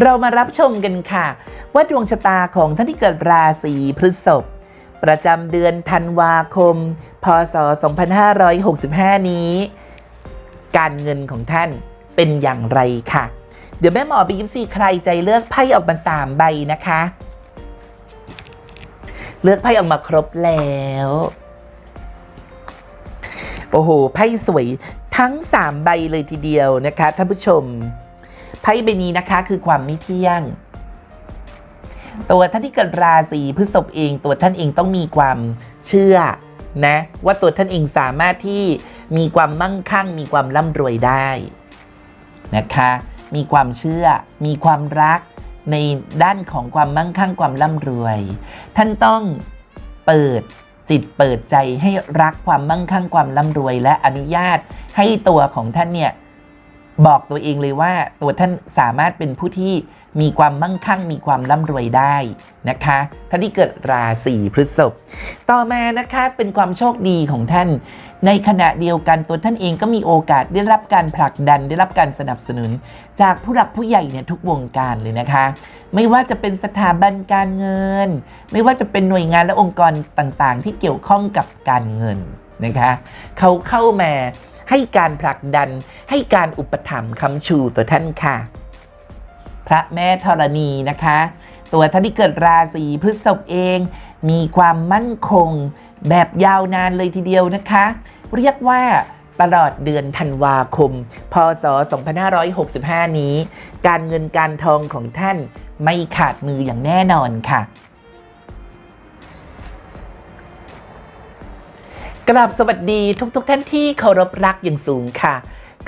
เรามารับชมกันค่ะ ว่าดวงชะตาของท่านที่เกิดราศีพฤษภประจำเดือนธันวาคม พศ 2565 นี้ การเงินของท่านเป็นอย่างไรค่ะ เดี๋ยวแม่หมอบียิปซีใครใจเลือกไพ่ออกมาสามใบนะคะ เลือกไพ่ออกมาครบแล้ว โอ้โห ไพ่สวยทั้ง3ใบเลยทีเดียวนะคะท่านผู้ชม ไพ่ใบนี้นะคะคือความไม่เที่ยง ตัวท่านที่เกิดราศีพฤษภเองตัวท่านเองต้องมีความเชื่อนะว่าตัวท่านเองสามารถที่มีความมั่งคั่ง มีความร่ำรวยได้นะคะ มีความเชื่อ มีความรักในด้านของความมั่งคั่งความร่ำรวย ท่านต้องเปิดจิตเปิดใจให้รักความมั่งคั่งความร่ำรวย และอนุญาตให้ตัวของท่านเนี่ย บอกตัวเองเลยว่าตัวท่านสามารถเป็นผู้ที่มีความมั่งคั่ง มีความร่ำรวยได้นะคะท่านที่เกิดราศีพฤษภต่อมานะคะเป็นความโชคดีของท่าน ในขณะเดียวกันตัวท่านเองก็มีโอกาสได้รับการผลักดันได้รับการสนับสนุน จากผู้หลักผู้ใหญ่เนี่ยทุกวงการเลยนะคะ ไม่ว่าจะเป็นสถาบันการเงิน ไม่ว่าจะเป็นหน่วยงานและองค์กรต่างๆ ที่เกี่ยวข้องกับการเงินนะคะ เขาเข้ามา ให้การผลักดัน ให้การอุปถัมภ์คำชูตัวท่านค่ะ พระแม่ธรณีนะคะ ตัวท่านที่เกิดราศีพฤษภเอง มีความมั่นคงแบบยาวนานเลยทีเดียวนะคะ เรียกว่าตลอดเดือนธันวาคม พศ 2565 นี้ การเงินการทองของท่านไม่ขาดมืออย่างแน่นอนค่ะ กราบสวัสดีทุกๆทท่านที่เคารพรักอย่างสูงค่ะ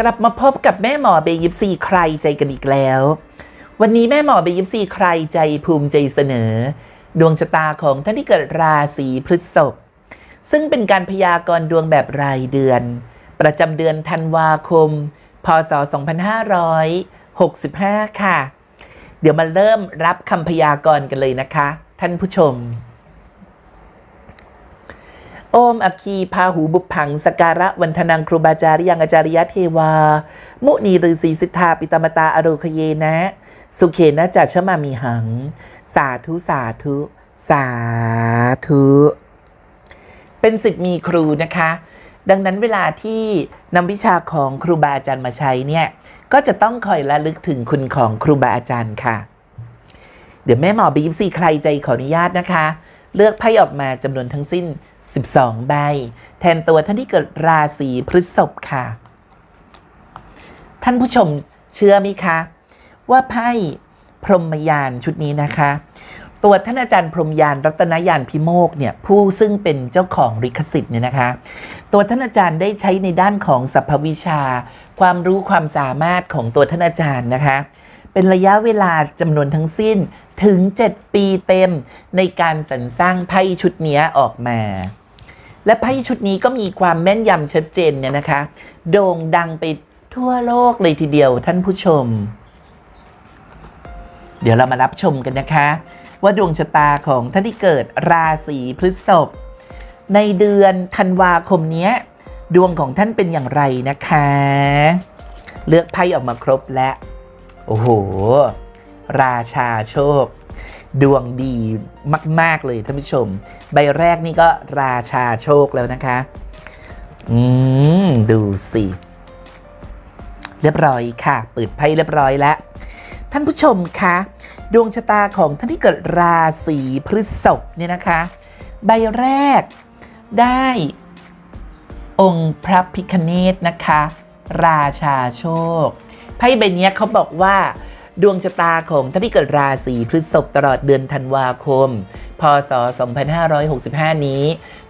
กลับมาพบกับแม่หมอเบยิปซีใครใจกันอีกแล้ว วันนี้แม่หมอเบยิปซีใครใจภูมิใจเสนอ ดวงชะตาของท่านที่เกิดราศีพฤษภซึ่งเป็นการพยากรณ์ดวงแบบรายเดือน ประจำเดือนธันวาคม พศ 2565 ค่ะ เดี๋ยวมาเริ่มรับคำพยากรณ์กันเลยนะคะ ท่านผู้ชม โอมอคีพาหูบุพผังสการะวันธนังครูบาจารยังอาจารยะเทวา มุนีฤาษีสิทธาปิตมตาอโรคเยนะ สุเขนะจัชมามีหัง สาธุสาธุ สาธุ เป็นสิทธิ์มีครูนะคะ ดังนั้นเวลาที่นำวิชาของครูบาอาจารย์มาใช้เนี่ย ก็จะต้องคอยระลึกถึงคุณของครูบาอาจารย์ค่ะ เดี๋ยวแม่หมอบีฟซีใครใจขออนุญาตนะคะ เลือกไพ่ออกมาจำนวนทั้งสิ้น 12 ใบ แทนตัวท่านที่เกิดราศีพฤษภค่ะ ท่านผู้ชมเชื่อไหมคะ ว่าไพ่พรหมยานชุดนี้นะคะ ตัวท่านอาจารย์พรหมยานรัตนยานพิโมกเนี่ยผู้ซึ่งเป็นเจ้าของลิขสิทธิ์เนี่ยนะคะ ตัวท่านอาจารย์ได้ใช้ในด้านของสรรพวิชา ความรู้ความสามารถของตัวท่านอาจารย์นะคะเป็นระยะเวลาจำนวนทั้งสิ้นถึง 7 ปีเต็มในการสรรสร้างไพ่ชุดนี้ออกมา และไพ่ชุดนี้ก็มีความแม่นยำชัดเจนเนี่ยนะคะ โด่งดังไปทั่วโลกเลยทีเดียวท่านผู้ชม เดี๋ยวเรามารับชมกันนะคะ ว่าดวงชะตาของท่านที่เกิดราศีพฤษภในเดือนธันวาคมนี้ดวงของท่านเป็นอย่างไรนะคะ เลือกไพ่ออกมาครบแล้ว โอ้โห ราชาโชค ดวงดีมาก ๆ เลยท่านผู้ชม ใบแรกนี่ก็ราชาโชคแล้วนะคะ อืม ดูสิ เรียบร้อยค่ะ เปิดไพ่เรียบร้อยแล้ว ท่านผู้ชมคะดวงชะตาของท่านที่เกิดราศีพฤษภเนี่ยนะคะ ใบแรกได้องค์พระพิคเนตนะคะ ราชาโชคไพ่ใบเนี้ยเขาบอกว่า ดวงชะตาของท่านที่เกิดราศีพฤษภตลอดเดือนธันวาคม พศ 2565 นี้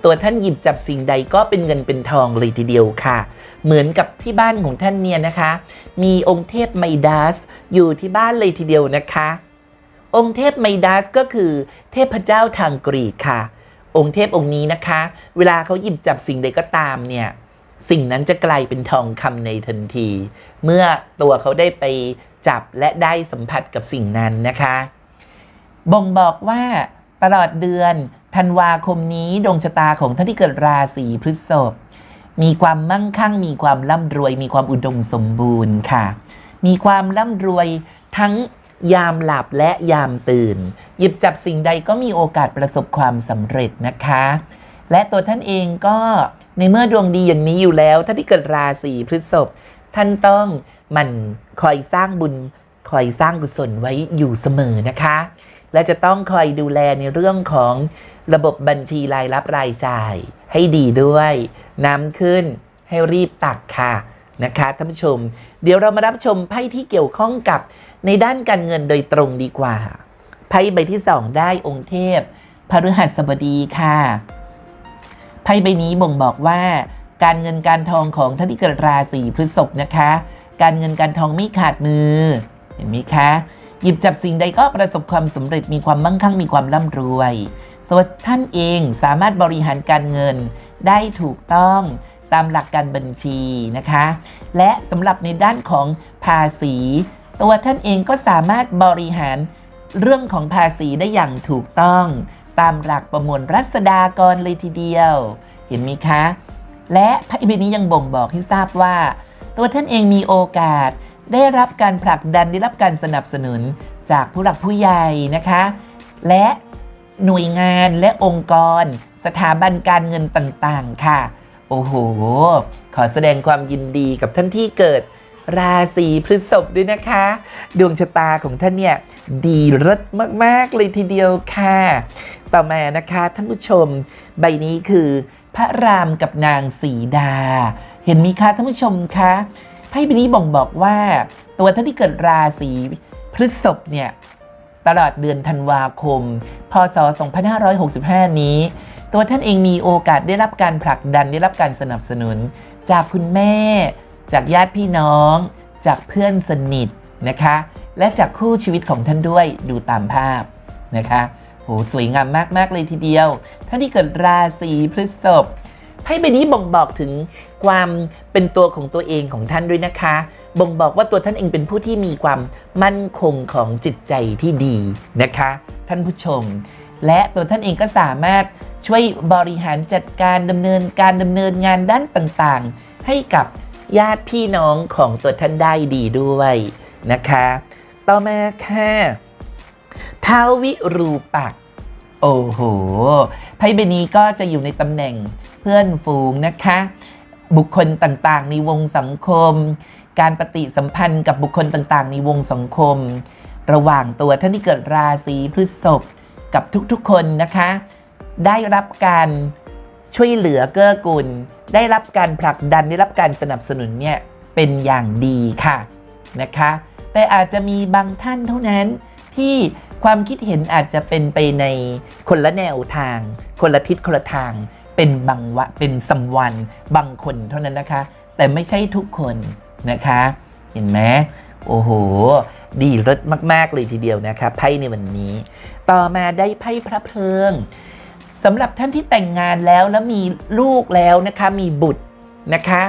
ตัวท่านหยิบจับสิ่งใดก็เป็นเงินเป็นทองเลยทีเดียวค่ะ เหมือนกับที่บ้านของท่านเนี่ยนะคะ มีองค์เทพไมดัสอยู่ที่บ้านเลยทีเดียวนะคะ องค์เทพไมดัสก็คือเทพเจ้าทางกรีกค่ะ องค์เทพองค์นี้นะคะ เวลาเขาหยิบจับสิ่งใดก็ตามเนี่ยสิ่งนั้นจะกลายเป็นทองคำในทันที เมื่อตัวเขาได้ไป จับและได้สัมผัสกับสิ่งนั้นนะคะ บ่งบอกว่าตลอดเดือนธันวาคมนี้ดวงชะตาของท่านที่เกิดราศีพฤษภมีความมั่งคั่ง มีความร่ำรวย มีความอุดมสมบูรณ์ค่ะ มีความร่ำรวยทั้งยามหลับและยามตื่น หยิบจับสิ่งใดก็มีโอกาสประสบความสำเร็จนะคะ และตัวท่านเองก็ในเมื่อดวงดีอย่างนี้อยู่แล้วท่านที่เกิดราศีพฤษภท่านต้อง มันคอยสร้างบุญคอยสร้างกุศลไว้อยู่เสมอนะคะ และจะต้องคอยดูแลในเรื่องของระบบบัญชีรายรับรายจ่ายให้ดีด้วย น้ำขึ้นให้รีบตักค่ะนะคะท่านผู้ชม เดี๋ยวเรามารับชมไพ่ที่เกี่ยวข้องกับในด้านการเงินโดยตรงดีกว่าไพ่ใบที่สองได้องค์เทพพฤหัสบดีค่ะไพ่ใบนี้บ่งบอกว่า การเงินการทองของท่านที่เกิดราศีพฤษภนะคะ การเงินการทองไม่ขาดมือ เห็นไหมคะ หยิบจับสิ่งใดก็ประสบความสำเร็จมีความมั่งคั่งมีความร่ำรวย ตัวท่านเองสามารถบริหารการเงินได้ถูกต้องตามหลักการบัญชีนะคะ และสำหรับในด้านของภาษี ตัวท่านเองก็สามารถบริหารเรื่องของภาษีได้อย่างถูกต้อง ตามหลักประมวลรัษฎากรเลยทีเดียว เห็นไหมคะ และไพ่ใบนี้ยังบ่งบอกให้ทราบว่า ตัวท่านเองมีโอกาส ได้รับการผลักดันได้รับการสนับสนุนจากผู้หลักผู้ใหญ่นะคะ และหน่วยงานและองค์กร สถาบันการเงินต่างๆ ค่ะ โอ้โห ขอแสดงความยินดีกับท่านที่เกิดราศีพฤษภด้วยนะคะ ดวงชะตาของท่านเนี่ย ดีเลิศมาก ๆ เลยทีเดียวค่ะ ต่อมานะคะท่านผู้ชม ใบนี้คือ พระรามกับนางสีดา เห็นมีคะท่านผู้ชมคะไพ่ใบนี้บ่งบอกว่า ตัวท่านที่เกิดราศีพฤษภเนี่ยตลอดเดือนธันวาคม พศ 2565 นี้ ตัวท่านเองมีโอกาสได้รับการผลักดันได้รับการสนับสนุน จากคุณแม่ จากญาติพี่น้อง จากเพื่อนสนิทนะคะ และจากคู่ชีวิตของท่านด้วยดูตามภาพนะคะโหสวยงามมาก ๆ เลยทีเดียว ท่านที่เกิดราศีพฤษภไพ่ใบนี้บ่งบอกถึงความเป็นตัวของตัวเองของท่านด้วยนะคะ บ่งบอกว่าตัวท่านเองเป็นผู้ที่มีความมั่นคงของจิตใจที่ดีนะคะ ท่านผู้ชม และตัวท่านเองก็สามารถช่วยบริหารจัดการดำเนินการดำเนินงานด้านต่างๆ ให้กับญาติพี่น้องของตัวท่านได้ดีด้วยนะคะ ต่อมาค่ะท้าววิรูปักษ์ โอ้โห ไพ่ใบนี้ก็จะอยู่ในตำแหน่งเพื่อนฝูงนะคะ บุคคลต่างๆ ในวงสังคม การปฏิสัมพันธ์กับบุคคลต่างๆ ในวงสังคม ระหว่างตัวท่านที่เกิดราศีพฤษภกับทุกๆคนนะคะ ได้รับการช่วยเหลือเกื้อกูล ได้รับการผลักดันได้รับการสนับสนุนเนี่ยเป็นอย่างดีค่ะนะคะ แต่อาจจะมีบางท่านเท่านั้นที่ ความคิดเห็นอาจจะเป็นไปในคนละแนวทาง คนละทิศคนละทาง เป็นบางวะเป็นสัมวันบางคนเท่านั้นนะคะ แต่ไม่ใช่ทุกคนนะคะ เห็นไหมโอ้โห ดีรสมากๆเลยทีเดียวนะคะไพ่ในวันนี้ ต่อมาได้ไพ่พระเพลิงสำหรับท่านที่แต่งงานแล้วแล้วมีลูกแล้วนะคะมีบุตรนะคะ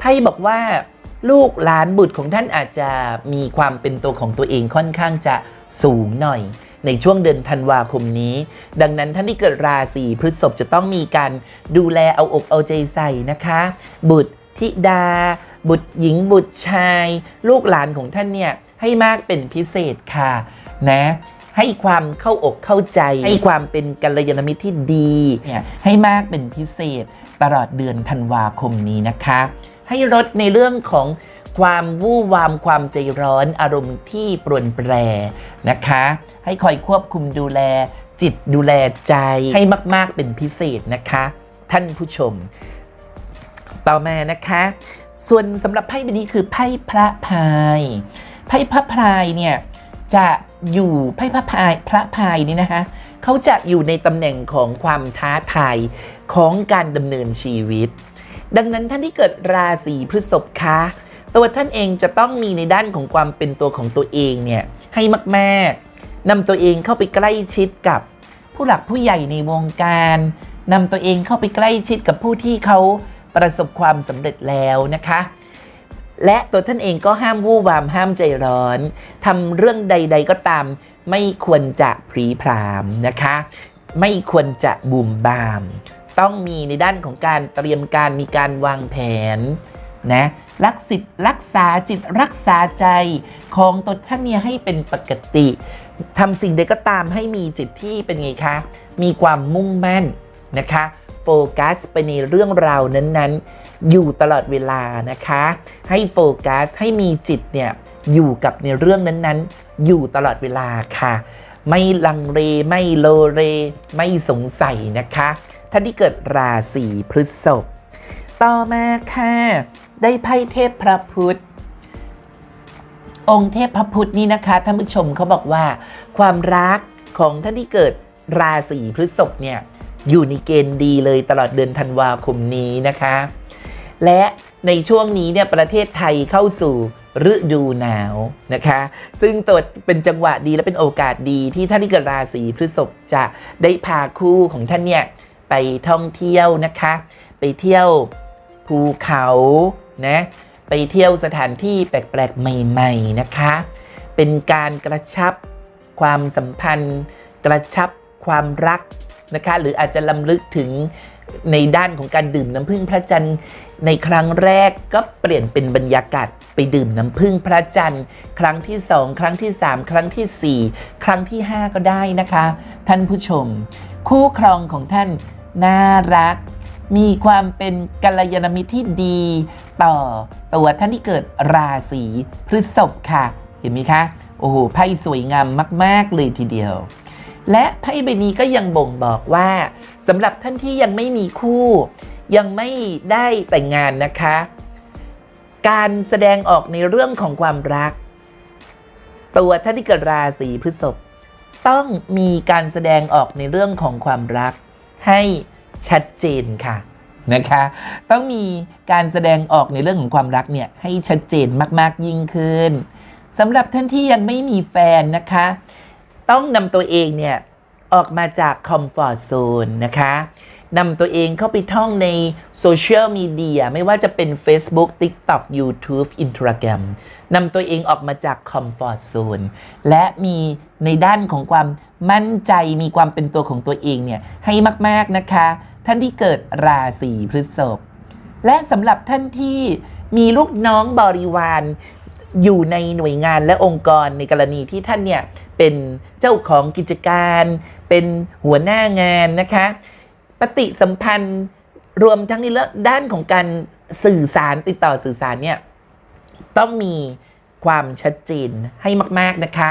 ไพ่บอกว่า ลูกหลานบุตรของท่านอาจจะมีความเป็นตัวของตัวเองค่อนข้างจะสูงหน่อย ในช่วงเดือนธันวาคมนี้ ดังนั้นท่านที่เกิดราศีพฤษภจะต้องมีการดูแลเอาอกเอาใจใส่นะคะ บุตรธิดา บุตรหญิงบุตรชาย ลูกหลานของท่านเนี่ยให้มากเป็นพิเศษค่ะนะให้ความเข้าอกเข้าใจ ให้ความเป็นกัลยาณมิตรที่ดีเนี่ยให้มากเป็นพิเศษตลอดเดือนธันวาคมนี้นะคะ ให้ลดในเรื่องของความวู่วามความใจร้อนอารมณ์ที่ปรวนแปรนะคะ ให้คอยควบคุมดูแล จิตดูแลใจให้มากๆเป็นพิเศษนะคะ ท่านผู้ชม ต่อมานะคะ ส่วนสำหรับไพ่ใบนี้คือไพ่พระพายไพ่พระพายเนี่ยจะอยู่ไพ่พระพายพระพายนี่นะคะเขาจะอยู่ในตำแหน่งของความท้าทายของการดำเนินชีวิต ดังนั้นท่านที่เกิดราศีพฤษภคะตัวท่านเองจะต้องมีในด้านของความเป็นตัวของตัวเองเนี่ยให้มากๆนำตัวเองเข้าไปใกล้ชิดกับผู้หลักผู้ใหญ่ในวงการนำตัวเองเข้าไปใกล้ชิดกับผู้ที่เขาประสบความสำเร็จแล้วนะคะ และตัวท่านเองก็ห้ามวู่วามห้ามใจร้อนทำเรื่องใด ๆก็ตาม ไม่ควรจะพรีพรามนะคะ ไม่ควรจะบุมบาม ต้องมีในด้านของการเตรียมการมีการวางแผนนะรักสิทธิ์รักษาจิตรักษาใจของตนท่านเนี่ยให้เป็นปกติทำสิ่งใดก็ตามให้มีจิตที่เป็นไงคะ มีความมุ่งมั่นนะคะโฟกัสไปในเรื่องราวนั้นๆ อยู่ตลอดเวลานะคะ ให้โฟกัสให้มีจิตเนี่ยอยู่กับในเรื่องนั้นๆ อยู่ตลอดเวลาค่ะ ไม่ลังเลไม่โลเรไม่สงสัยนะคะ ท่านที่เกิดราศีพฤษภต่อมาค่ะ ได้ไพ่เทพพระพุทธองค์เทพพระพุทธนี่นะคะท่านผู้ชมเขาบอกว่า ความรักของท่านที่เกิดราศีพฤษภเนี่ยอยู่ในเกณฑ์ดีเลยตลอดเดือนธันวาคมนี้นะคะ และในช่วงนี้เนี่ยประเทศไทยเข้าสู่ฤดูหนาวนะคะ ซึ่งตัวเป็นจังหวะดีและเป็นโอกาสดีที่ท่านที่เกิดราศีพฤษภจะได้พาคู่ของท่านเนี่ย ไปท่องเที่ยวนะคะ ไปเที่ยวภูเขานะไปเที่ยวสถานที่แปลกๆ ใหม่ ๆ นะคะ เป็นการกระชับความสัมพันธ์ กระชับความรักนะคะ หรืออาจจะลำลึกถึงในด้านของการดื่มน้ำผึ้งพระจันทร์ในครั้งแรกก็เปลี่ยนเป็นบรรยากาศไปดื่มน้ำผึ้งพระจันทร์ครั้งที่ 2 ครั้งที่ 3 ครั้งทีสี่ 4 ครั้งที่ 5 ก็ได้นะคะ ท่านผู้ชม คู่ครองของท่าน น่ารัก มีความเป็นกัลยาณมิตรที่ดี ต่อตัวท่านที่เกิดราศีพฤษภค่ะ เห็นไหมคะ โอ้โหไพ่สวยงามมาก ๆ เลยทีเดียว และไพ่ใบนี้ก็ยังบ่งบอกว่าสำหรับท่านที่ยังไม่มีคู่ ยังไม่ได้แต่งงานนะคะ การแสดงออกในเรื่องของความรัก ตัวท่านที่เกิดราศีพฤษภต้องมีการแสดงออกในเรื่องของความรัก ให้ชัดเจนค่ะนะคะต้องมีการแสดงออกในเรื่องของความรักเนี่ยให้ชัดเจนมาก ๆ ยิ่งขึ้นสำหรับท่านที่ยังไม่มีแฟนนะคะ ต้องนำตัวเองเนี่ยออกมาจากคอมฟอร์ z โซนนะคะนำตัวเองเข้าไปท่องในโซเชียลมีเดียไม่ว่าจะเป็น Facebook TikTok YouTube Instagram นำตัวเองออกมาจากคอมฟอร์ z โซนและมีในด้านของความ มั่นใจมีความเป็นตัวของตัวเองเนี่ยให้มาก ๆนะคะ ท่านที่เกิดราศีพฤษภและสำหรับท่านที่มีลูกน้องบริวารอยู่ในหน่วยงานและองค์กรในกรณีที่ท่านเนี่ยเป็นเจ้าของกิจการ เป็นหัวหน้างานนะคะ ปฏิสัมพันธ์รวมทั้งในเรื่องด้านของการสื่อสารติดต่อสื่อสารเนี่ยต้องมี ความชัดเจนให้มาก ๆ นะคะ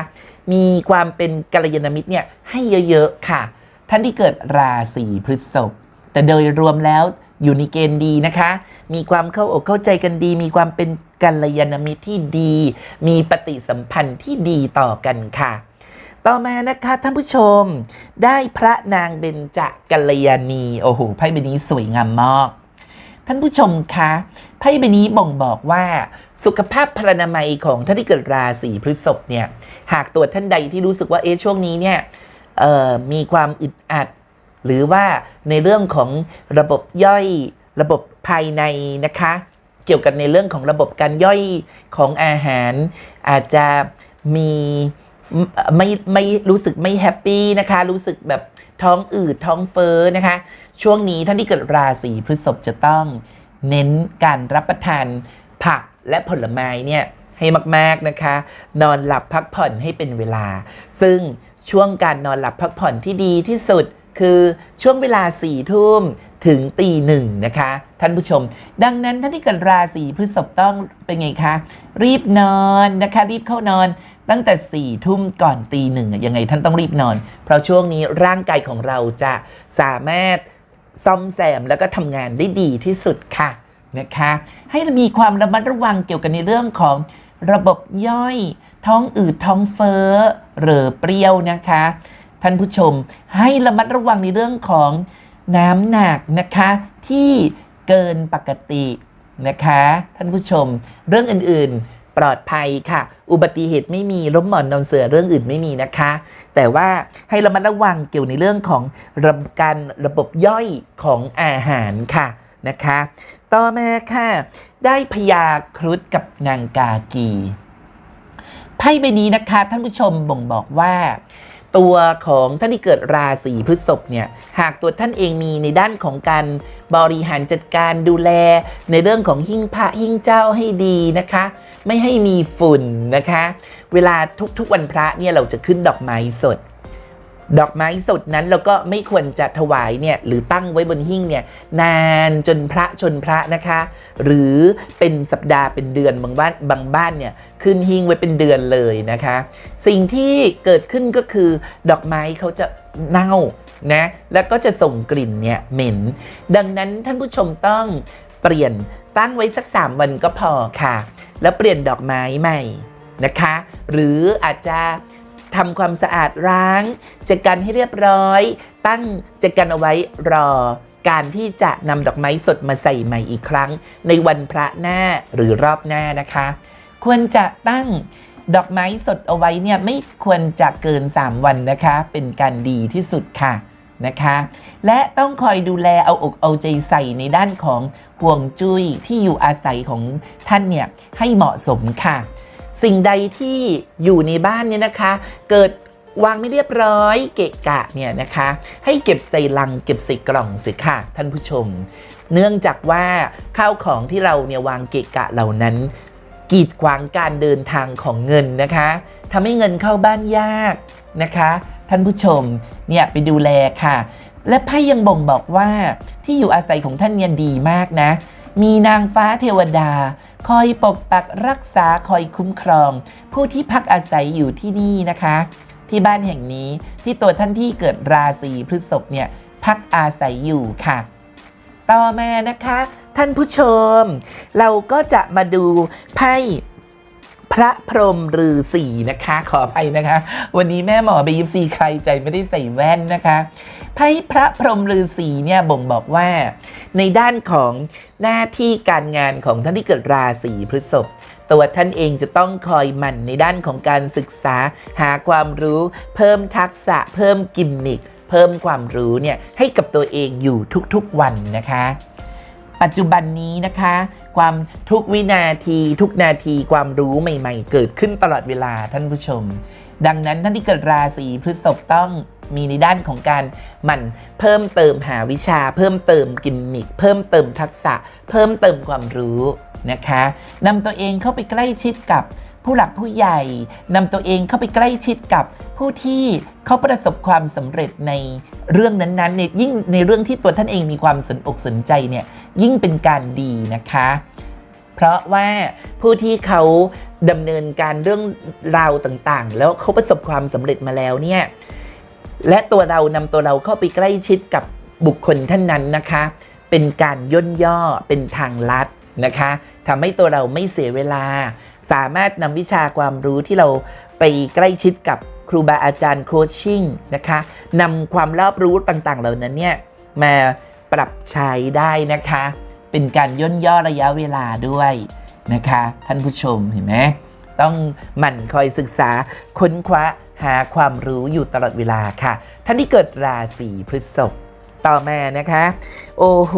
มีความเป็นกัลยาณมิตรเนี่ยให้เยอะ ๆ ค่ะ ท่านที่เกิดราศีพฤษภแต่โดยรวมแล้วอยู่ในเกณฑ์ดีนะคะ มีความเข้าอกเข้าใจกันดี มีความเป็นกัลยาณมิตรที่ดี มีปฏิสัมพันธ์ที่ดีต่อกันค่ะ ต่อมานะคะท่านผู้ชม ได้พระนางเบญจกัลยาณี โอ้โหไพ่ใบนี้สวยงามมาก ท่านผู้ชมคะไพ่ใบนี้บ่งบอกว่าสุขภาพพรรณนามัยของท่านที่เกิดราศีพฤษภเนี่ยหากตัวท่านใดที่รู้สึกว่าเอ๊ะช่วงนี้เนี่ยมีความอึดอัด หรือว่าในเรื่องของระบบย่อยระบบภายในนะคะ เกี่ยวกับในเรื่องของระบบการย่อยของอาหาร อาจจะมี ไม่ไม่รู้สึกไม่แฮปปี้นะคะ รู้สึกแบบท้องอืดท้องเฟ้อนะคะ ช่วงนี้ท่านที่เกิดราศีพฤษภจะต้องเน้นการรับประทานผักและผลไม้เนี่ยให้มากๆนะคะ นอนหลับพักผ่อนให้เป็นเวลา ซึ่งช่วงการนอนหลับพักผ่อนที่ดีที่สุดคือช่วงเวลาสี่ทุ่มถึงตีหนึ่งนะคะ ท่านผู้ชม ดังนั้นท่านที่เกิดราศีพฤษภต้องเป็นไงคะ รีบนอนนะคะ รีบเข้านอน ตั้งแต่สี่ทุ่มก่อนตีหนึ่งอะยังไงท่านต้องรีบนอน เพราะช่วงนี้ร่างกายของเราจะสามารถซ่อมแซมแล้วก็ทำงานได้ดีที่สุดค่ะนะคะให้มีความระมัดระวังเกี่ยวกับในเรื่องของระบบย่อย ท้องอืดท้องเฟ้อเหร่อเปรี้ยวนะคะ ท่านผู้ชมให้ระมัดระวังในเรื่องของน้ำหนักนะคะ ที่เกินปกตินะคะ ท่านผู้ชมเรื่องอื่นๆ ปลอดภัยค่ะ อุบัติเหตุไม่มีล้มหมอนนอนเสือเรื่องอื่นไม่มีนะคะ แต่ว่าให้ระมัดระวังเกี่ยวในเรื่องของระบบการระบบย่อยของอาหารค่ะนะคะ ต่อมาค่ะ ได้พยาครุฑกับนางกากีไพ่ใบนี้นะคะท่านผู้ชมบ่งบอกว่า ตัวของท่านที่เกิดราศีพฤษภเนี่ยหากตัวท่านเองมีในด้านของการบริหารจัดการดูแล ในเรื่องของหิ้งพระหิ้งเจ้าให้ดีนะคะ ไม่ให้มีฝุ่นนะคะ เวลาทุกๆวันพระเนี่ยเราจะขึ้นดอกไม้สด ดอกไม้สดนั้นเราก็ไม่ควรจะถวายเนี่ยหรือตั้งไว้บนหิ้งเนี่ยนานจนพระชนพระนะคะ หรือเป็นสัปดาห์เป็นเดือนบางบ้านบางบ้านเนี่ยขึ้นหิ้งไว้เป็นเดือนเลยนะคะ สิ่งที่เกิดขึ้นก็คือ ดอกไม้เขาจะเน่านะแล้วก็จะส่งกลิ่นเนี่ยเหม็น ดังนั้นท่านผู้ชมต้องเปลี่ยนตั้งไว้สัก 3 วันก็พอค่ะ แล้วเปลี่ยนดอกไม้ใหม่นะคะ หรืออาจจะ ทำความสะอาดร้างจัดการให้เรียบร้อย ตั้งจัดการเอาไว้รอ การที่จะนำดอกไม้สดมาใส่ใหม่อีกครั้ง ในวันพระหน้าหรือรอบหน้านะคะ ควรจะตั้งดอกไม้สดเอาไว้เนี่ยไม่ควรจะเกิน 3 วันนะคะ เป็นการดีที่สุดค่ะนะคะ และต้องคอยดูแลเอาอกเอาใจใส่ในด้านของห่วงจุ้ยที่อยู่อาศัยของท่านเนี่ยให้เหมาะสมค่ะ สิ่งใดที่อยู่ในบ้านเนี่ยนะคะ เกิดวางไม่เรียบร้อยเกะกะเนี่ยนะคะ ให้เก็บใส่ลังเก็บใส่กล่องสิค่ะท่านผู้ชม เนื่องจากว่าข้าวของที่เราเนี่ยวางเกะกะเหล่านั้น กีดขวางการเดินทางของเงินนะคะทำให้เงินเข้าบ้านยากนะคะ ท่านผู้ชมเนี่ยไปดูแลค่ะ และไพ่ยังบ่งบอกว่าที่อยู่อาศัยของท่านเนี่ยดีมากนะ มีนางฟ้าเทวดา คอยปกปักรักษาคอยคุ้มครอง ผู้ที่พักอาศัยอยู่ที่นี่นะคะ ที่บ้านแห่งนี้ที่ตัวท่านที่เกิดราศีพฤษภเนี่ยพักอาศัยอยู่ค่ะ ต่อมานะคะ ท่านผู้ชม เราก็จะมาดูไพ่พระพรหมฤาษีนะคะ ขออภัยนะคะ วันนี้แม่หมอไปยิปซีใครใจไม่ได้ใส่แว่นนะคะ ไพ่พระพรหมฤาษีเนี่ยบ่งบอกว่า ในด้านของหน้าที่การงานของท่านที่เกิดราศีพฤษภตัวท่านเองจะต้องคอยหมั่นในด้านของการศึกษา หาความรู้ เพิ่มทักษะ เพิ่มกิมมิคเพิ่มความรู้เนี่ยให้กับตัวเองอยู่ทุกๆวันนะคะ ปัจจุบันนี้นะคะ ความทุกวินาทีทุกนาทีความรู้ใหม่ ๆ เกิดขึ้นตลอดเวลาท่านผู้ชม ดังนั้นท่านที่เกิดราศีพฤษภต้อง มีในด้านของการหมั่นเพิ่มเติมหาวิชา เพิ่มเติมกิมมิคเพิ่มเติมทักษะ เพิ่มเติมความรู้นะคะนำตัวเองเข้าไปใกล้ชิดกับผู้หลักผู้ใหญ่นำตัวเองเข้าไปใกล้ชิดกับผู้ที่เขาประสบความสำเร็จในเรื่องนั้นๆในยิ่งในเรื่องที่ตัวท่านเองมีความสนอกสนใจเนี่ยยิ่งเป็นการดีนะคะ เพราะว่าผู้ที่เขาดำเนินการเรื่องราวต่างๆ แล้วเขาประสบความสำเร็จมาแล้วเนี่ย และตัวเรานำตัวเราเข้าไปใกล้ชิดกับบุคคลท่านนั้นนะคะ เป็นการย่นย่อเป็นทางลัดนะคะทำให้ตัวเราไม่เสียเวลา สามารถนำวิชาความรู้ที่เราไปใกล้ชิดกับครูบาอาจารย์โคชชิ่งนะคะนำความรอบรู้ต่างๆ เหล่านั้นเนี่ยมาปรับใช้ได้นะคะ เป็นการย่นย่อระยะเวลาด้วยนะคะ ท่านผู้ชมเห็นไหม ต้องหมั่นคอยศึกษาค้นคว้าหาความรู้อยู่ตลอดเวลาค่ะ ท่านที่เกิดราศีพฤษภต่อมานะคะ โอ้โห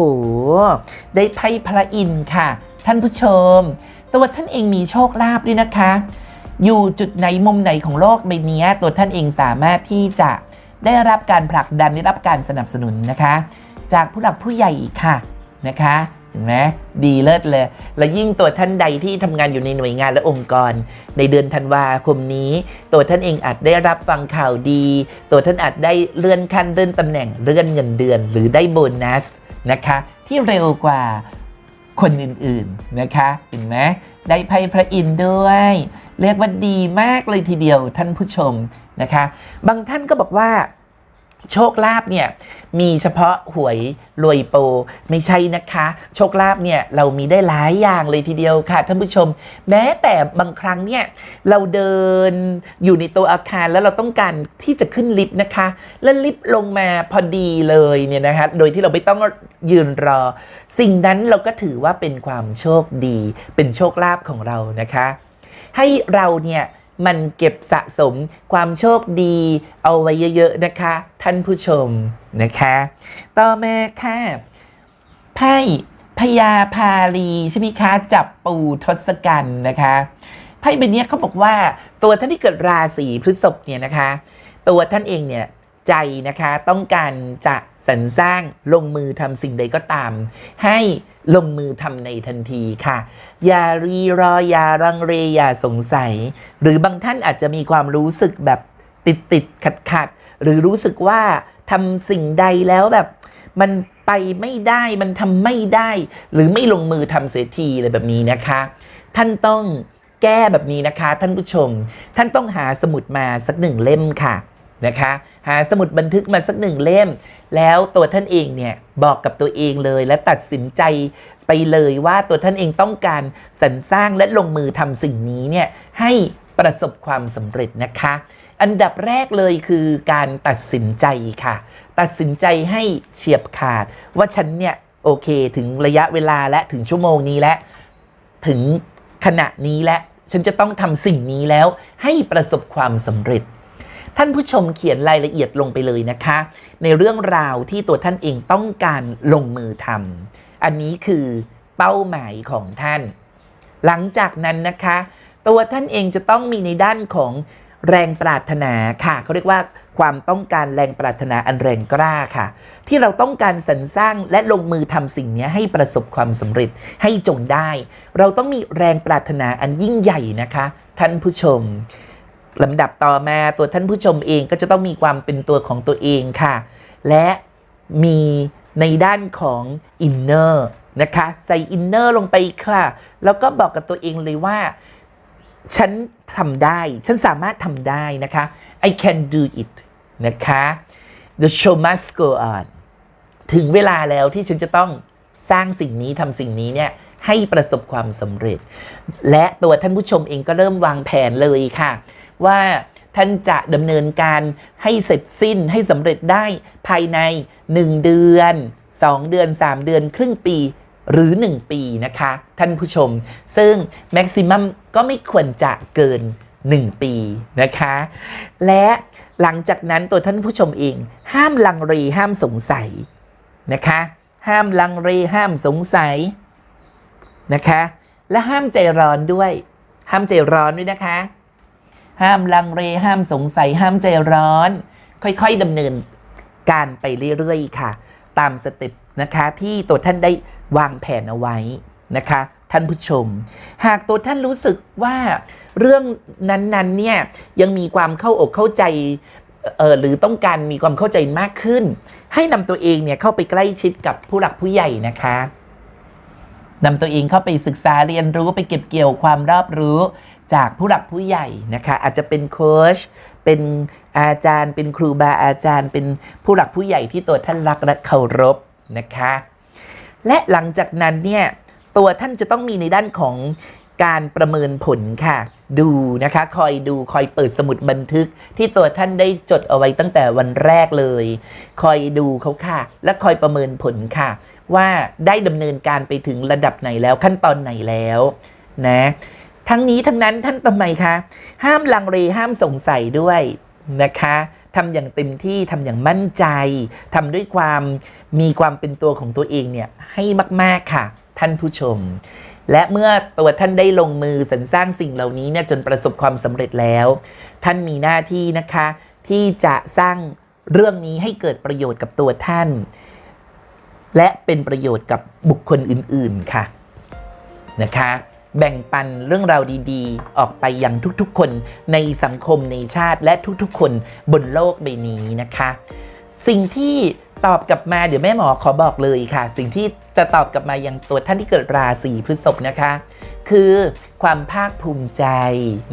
ได้ไพ่พระอินทร์ค่ะ ท่านผู้ชม ตัวท่านเองมีโชคลาภด้วยนะคะ อยู่จุดไหนมุมไหนของโลกใบนี้ตัวท่านเองสามารถที่จะได้รับการผลักดันได้รับการสนับสนุนนะคะ จากผู้หลักผู้ใหญ่ค่ะนะคะ เห็นไหมดีเลิศเลย และยิ่งตัวท่านใดที่ทำงานอยู่ในหน่วยงานและองค์กร ในเดือนธันวาคมนี้ ตัวท่านเองอาจได้รับฟังข่าวดี ตัวท่านอาจได้เลื่อนขั้นเลื่อนตำแหน่งเลื่อนเงินเดือน หรือได้โบนัสนะคะ ที่เร็วกว่าคนอื่นๆนะคะเห็นไหมได้ไพ่พระอินทร์ด้วย เรียกว่าดีมากเลยทีเดียวท่านผู้ชมนะคะ บางท่านก็บอกว่าโชคลาภเนี่ย มีเฉพาะหวยรวยโปรไม่ใช่นะคะ โชคลาภเนี่ยเรามีได้หลายอย่างเลยทีเดียวค่ะท่านผู้ชม แม้แต่บางครั้งเนี่ยเราเดินอยู่ในตัวอาคารแล้วเราต้องการที่จะขึ้นลิฟต์นะคะ แล้วลิฟต์ลงมาพอดีเลยเนี่ยนะคะโดยที่เราไม่ต้องยืนรอ สิ่งนั้นเราก็ถือว่าเป็นความโชคดี เป็นโชคลาภของเรานะคะ ให้เราเนี่ย มันเก็บสะสมความโชคดีเอาไว้เยอะๆนะคะ ท่านผู้ชมนะคะ ต่อมาค่ะไพ่พญาพาลีใช่ไหมคะ จับปูทศกัณฐ์นะคะไพ่ใบนี้เขาบอกว่าตัวท่านที่เกิดราศีพฤษภเนี่ยนะคะ ตัวท่านเองเนี่ยใจนะคะต้องการจะ สรรสร้างลงมือทำสิ่งใดก็ตาม ให้ลงมือทำในทันทีค่ะ อย่ารีรออย่ารังเลอย่าสงสัย หรือบางท่านอาจจะมีความรู้สึกแบบติดติดขัดขัดหรือรู้สึกว่าทำสิ่งใดแล้วแบบมันไปไม่ได้มันทำไม่ได้ หรือไม่ลงมือทำเสียทีอะไรแบบนี้นะคะ ท่านต้องแก้แบบนี้นะคะ ท่านผู้ชม ท่านต้องหาสมุดมาสักหนึ่งเล่มค่ะ นะคะ หาสมุดบันทึกมาสักหนึ่งเล่ม แล้วตัวท่านเองเนี่ยบอกกับตัวเองเลยและตัดสินใจไปเลยว่าตัวท่านเองต้องการสรรสร้างและลงมือทำสิ่งนี้เนี่ยให้ประสบความสำเร็จนะคะ อันดับแรกเลยคือการตัดสินใจค่ะ ตัดสินใจให้เฉียบขาด ว่าฉันเนี่ยโอเคถึงระยะเวลาและถึงชั่วโมงนี้และถึงขณะนี้และฉันจะต้องทำสิ่งนี้แล้วให้ประสบความสำเร็จ ท่านผู้ชมเขียนรายละเอียดลงไปเลยนะคะ ในเรื่องราวที่ตัวท่านเองต้องการลงมือทำอันนี้คือเป้าหมายของท่าน หลังจากนั้นนะคะ ตัวท่านเองจะต้องมีในด้านของแรงปรารถนาค่ะเขาเรียกว่าความต้องการแรงปรารถนาอันแรงกล้าค่ะ ที่เราต้องการสรรสร้างและลงมือทำสิ่งนี้ให้ประสบความสำเร็จให้จงได้ เราต้องมีแรงปรารถนาอันยิ่งใหญ่นะคะ ท่านผู้ชม ลำดับต่อมาตัวท่านผู้ชมเองก็จะต้องมีความเป็นตัวของตัวเองค่ะ และมีในด้านของอินเนอร์นะคะ ใส่อินเนอร์ลงไปค่ะ แล้วก็บอกกับตัวเองเลยว่า ฉันทำได้ ฉันสามารถทำได้นะคะ I can do it นะคะ The show must go on ถึงเวลาแล้วที่ฉันจะต้องสร้างสิ่งนี้ทำสิ่งนี้เนี่ย ให้ประสบความสำเร็จ และตัวท่านผู้ชมเองก็เริ่มวางแผนเลยค่ะ ว่าท่านจะดำเนินการให้เสร็จสิ้นให้สำเร็จได้ภายใน 1 เดือน 2 เดือน 3 เดือน ครึ่งปีหรือ 1 ปีนะคะ ท่านผู้ชม ซึ่งแม็กซิมัมก็ไม่ควรจะเกิน 1 ปีนะคะ และหลังจากนั้นตัวท่านผู้ชมเอง ห้ามลังเลห้ามสงสัยนะคะ ห้ามลังเลห้ามสงสัย นะคะ และห้ามใจร้อนด้วย ห้ามใจร้อนด้วยนะคะ ห้ามลังเลห้ามสงสัย ห้ามใจร้อน ค่อยๆดำเนินการไปเรื่อยๆค่ะ ตามสเต็ปนะคะที่ตัวท่านได้วางแผนเอาไว้นะคะท่านผู้ชม หากตัวท่านรู้สึกว่าเรื่องนั้นๆเนี่ยยังมีความเข้าอกเข้าใจเออหรือต้องการมีความเข้าใจมากขึ้น ให้นำตัวเองเนี่ยเข้าไปใกล้ชิดกับผู้หลักผู้ใหญ่นะคะ นำตัวเองเข้าไปศึกษาเรียนรู้ไปเก็บเกี่ยวความรอบรู้จากผู้หลักผู้ใหญ่นะคะ อาจจะเป็นโค้ชเป็นอาจารย์ เป็นครูบาอาจารย์ เป็นผู้หลักผู้ใหญ่ที่ตัวท่านรักและเคารพนะคะ และหลังจากนั้นเนี่ยตัวท่านจะต้องมีในด้านของการประเมินผลค่ะ ดูนะคะ คอยดูคอยเปิดสมุดบันทึกที่ตัวท่านได้จดเอาไว้ตั้งแต่วันแรกเลย คอยดูเขาค่ะ และคอยประเมินผลค่ะ ว่าได้ดำเนินการไปถึงระดับไหนแล้วขั้นตอนไหนแล้วนะทั้งนี้ทั้งนั้นท่านทำไมคะห้ามลังเลห้ามสงสัยด้วยนะคะทำอย่างเต็มที่ทำอย่างมั่นใจทำด้วยความมีความเป็นตัวของตัวเองเนี่ยให้มาก ๆ ค่ะ ท่านผู้ชม และเมื่อตัวท่านได้ลงมือสรรสร้างสิ่งเหล่านี้เนี่ยจนประสบความสำเร็จแล้ว ท่านมีหน้าที่นะคะ ที่จะสร้างเรื่องนี้ให้เกิดประโยชน์กับตัวท่าน และเป็นประโยชน์กับบุคคลอื่นๆค่ะนะคะ แบ่งปันเรื่องราวดีๆ ออกไปยังทุกๆ คนในสังคมในชาติและทุกๆ คนบนโลกใบนี้นะคะ สิ่งที่ตอบกลับมาเดี๋ยวแม่หมอขอบอกเลยค่ะ สิ่งที่จะตอบกลับมายังตัวท่านที่เกิดราศีพฤษภนะคะ คือความภาคภูมิใจ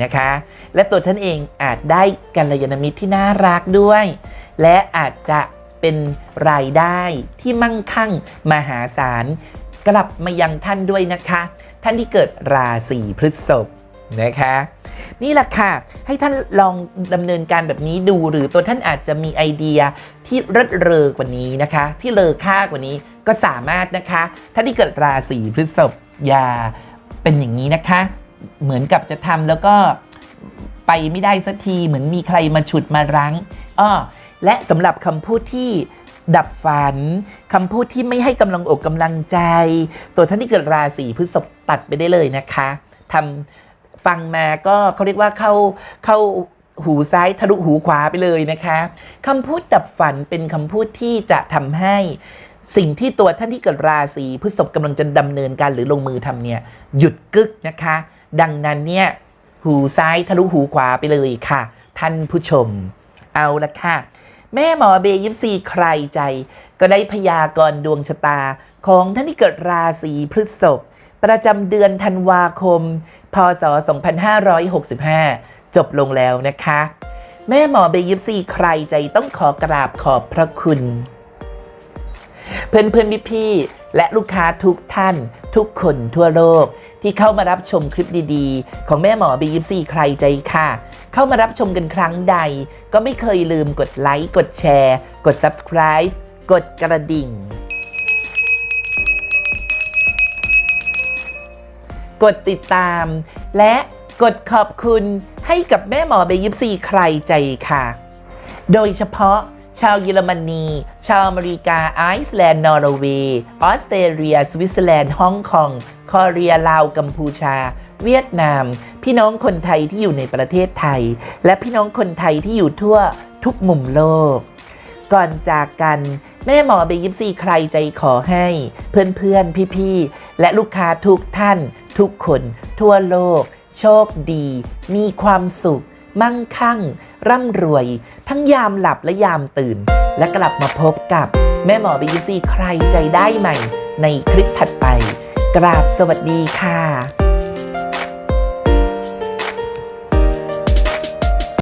นะคะ และตัวท่านเองอาจได้กัลยาณมิตรที่น่ารักด้วย และอาจจะ เป็นรายได้ที่มั่งคั่งมหาศาล กลับมายังท่านด้วยนะคะ ท่านที่เกิดราศีพฤษภนะคะนี่แหละค่ะ ให้ท่านลองดำเนินการแบบนี้ดูหรือตัวท่านอาจจะมีไอเดียที่เลิศเรอกว่านี้นะคะ ที่เลอค่ากว่านี้ก็สามารถนะคะท่านที่เกิดราศีพฤษภอย่าเป็นอย่างนี้นะคะ เหมือนกับจะทำแล้วก็ไปไม่ได้สักทีเหมือนมีใครมาฉุดมารั้งอ้อ และสำหรับคำพูดที่ดับฝันคำพูดที่ไม่ให้กำลังอกกำลังใจ ตัวท่านที่เกิดราศีพฤษภตัดไปได้เลยนะคะทำฟังมาก็เขาเรียกว่าเข้าเข้าหูซ้ายทะลุหูขวาไปเลยนะคะคำพูดดับฝันเป็นคำพูดที่จะทำให้สิ่งที่ตัวท่านที่เกิดราศีพฤษภกำลังจะดำเนินการหรือลงมือทำเนี่ยหยุดกึกนะคะ ดังนั้นเนี่ยหูซ้ายทะลุหูขวาไปเลยค่ะ ท่านผู้ชม เอาละค่ะ แม่หมอเบยิปซีใครใจ ก็ได้พยากรณ์ดวงชะตาของท่านที่เกิดราศีพฤษภประจำเดือนธันวาคม พศ 2565 จบลงแล้วนะคะ แม่หมอเบยิปซีใครใจต้องขอกราบขอบพระคุณ เพื่อนเพื่อนพี่พี่ๆและลูกค้าทุกท่านทุกคนทั่วโลก ที่เข้ามารับชมคลิปดีๆ ของแม่หมอบียิปซีใครใจค่ะ เข้ามารับชมกันครั้งใด ก็ไม่เคยลืมกดไลค์กดแชร์ กด subscribe กดกระดิ่ง กดติดตาม และกดขอบคุณให้กับแม่หมอเบยิปซีใครใจค่ะ โดยเฉพาะ ชาวเยอรมนี ชาวอเมริกา ไอซ์แลนด์ นอร์เวย์ ออสเตรเลีย สวิตเซอร์แลนด์ ฮ่องกงคอเรีย ลาว กัมพูชา เวียดนาม พี่น้องคนไทยที่อยู่ในประเทศไทย และพี่น้องคนไทยที่อยู่ทั่วทุกมุมโลก ก่อนจากกันแม่หมอเบยิปซีใครใจขอให้ เพื่อนๆ พี่ๆ และลูกค้าทุกท่าน ทุกคน ทั่วโลก โชคดี มีความสุข มั่งคั่ง ร่ำรวย ทั้งยามหลับและยามตื่น และกลับมาพบกับแม่หมอเบยิปซีใครใจได้ใหม่ ในคลิปถัดไป กราบสวัสดีค่ะ